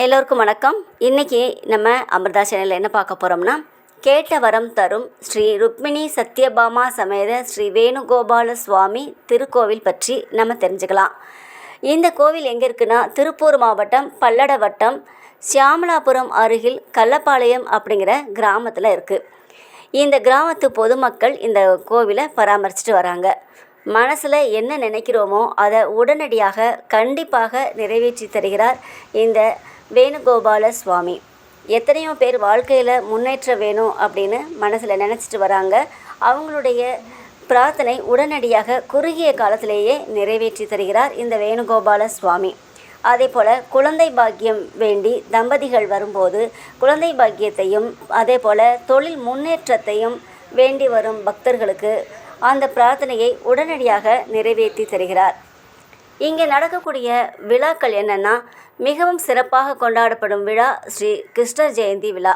எல்லோருக்கும் வணக்கம். இன்றைக்கி நம்ம அமிர்தா சேனலில் என்ன பார்க்க போகிறோம்னா கேட்ட வரம் தரும் ஸ்ரீ ருக்மிணி சத்யபாமா சமேத ஸ்ரீ வேணுகோபால சுவாமி திருக்கோவில் பற்றி நம்ம தெரிஞ்சுக்கலாம். இந்த கோவில் எங்கே இருக்குன்னா திருப்பூர் மாவட்டம் பல்லட வட்டம் சியாமலாபுரம் அருகில் கள்ளப்பாளையம் அப்படிங்கிற கிராமத்தில் இருக்குது இந்த கிராமத்து பொதுமக்கள் இந்த கோவிலை பராமரிச்சுட்டு வராங்க. மனசில் என்ன நினைக்கிறோமோ அதை உடனடியாக கண்டிப்பாக நிறைவேற்றி தருகிறார் இந்த வேணுகோபால சுவாமி எத்தனையோ பேர் வாழ்க்கையில் முன்னேற்றம் வேணும் அப்படின்னு மனசில் நினச்சிட்டு வராங்க. அவங்களுடைய பிரார்த்தனை உடனடியாக குறுகிய காலத்திலேயே நிறைவேற்றி தருகிறார் இந்த வேணுகோபால சுவாமி அதே போல் குழந்தை பாக்கியம் வேண்டி தம்பதிகள் வரும்போது குழந்தை பாக்கியத்தையும் அதே போல் தொழில் முன்னேற்றத்தையும் வேண்டி வரும் பக்தர்களுக்கு அந்த பிரார்த்தனையை உடனடியாக நிறைவேற்றி தருகிறார். இங்கே நடக்கக்கூடிய விழாக்கள் என்னென்னா மிகவும் சிறப்பாக கொண்டாடப்படும் விழா ஸ்ரீ கிருஷ்ண ஜெயந்தி விழா.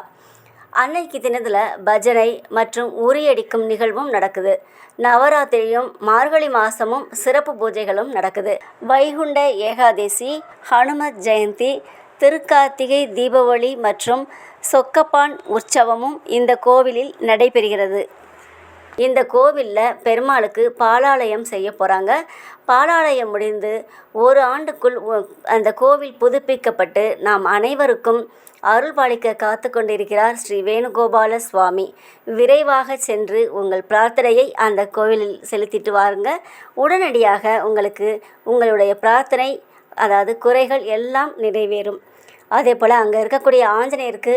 அன்னைக்கு தினத்தில் பஜனை மற்றும் உரியடிக்கும் நிகழ்வும் நடக்குது. நவராத்திரியும் மார்கழி மாதமும் சிறப்பு பூஜைகளும் நடக்குது. வைகுண்ட ஏகாதேசி ஹனுமத் ஜெயந்தி திருக்கார்த்திகை தீபாவளி மற்றும் சொக்கப்பான் உற்சவமும் இந்த கோவிலில் நடைபெறுகிறது. இந்த கோவிலில் பெருமாளுக்கு பாலாலயம் செய்ய போகிறாங்க பாலாலயம் முடிந்து ஒரு ஆண்டுக்குள் அந்த கோவில் புதுப்பிக்கப்பட்டு நாம் அனைவருக்கும் அருள் பாலிக்க காத்து கொண்டிருக்கிறார் ஸ்ரீ வேணுகோபால சுவாமி. விரைவாக சென்று உங்கள் பிரார்த்தனையை அந்த கோவிலில் செலுத்திட்டு வாருங்க. உடனடியாக உங்களுக்கு உங்களுடைய பிரார்த்தனை அதாவது குறைகள் எல்லாம் நிறைவேறும். அதே போல் அங்கே இருக்கக்கூடிய ஆஞ்சநேயருக்கு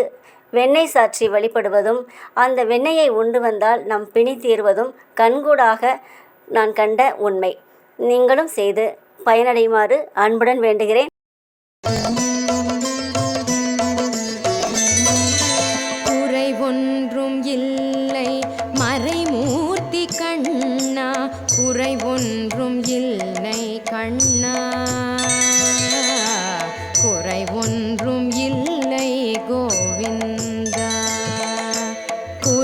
வெண்ணெய் சாற்றி வழிபடுவதும் அந்த வெண்ணெயை உண்டு வந்தால் நம் பிணி தீர்வதும் கண்கூடாக நான் கண்ட உண்மை. நீங்களும் செய்து பயனடையுமாறு அன்புடன் வேண்டுகிறேன். குறை ஒன்றும் இல்லை மறைமூர்த்தி கண்ணா. குறை ஒன்றும் இல்லை கண்ணா.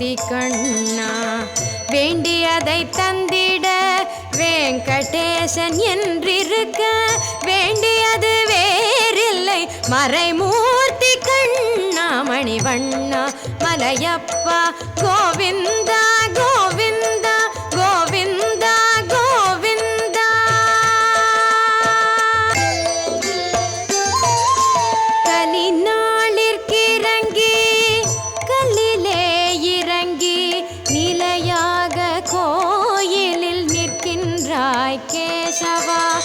மூர்த்தி கண்ணா வேண்டியதை தந்திட வெங்கடேசன் என்றிருக்க வேண்டியது வேறில்லை மறைமூர்த்தி கண்ணா மணிவண்ணா மலையப்பா கோவிந்தா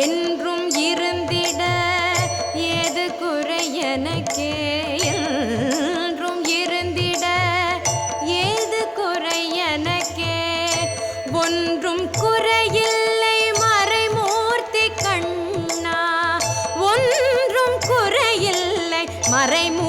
என்றும் இருந்திட ஏது குறை எனக்கே? என்றும் இருந்திட ஏது குறை எனக்கே? ஒன்றும் குறையில்லை மறைமூர்த்தி கண்ணா. ஒன்றும் குறையில்லை மறைமூ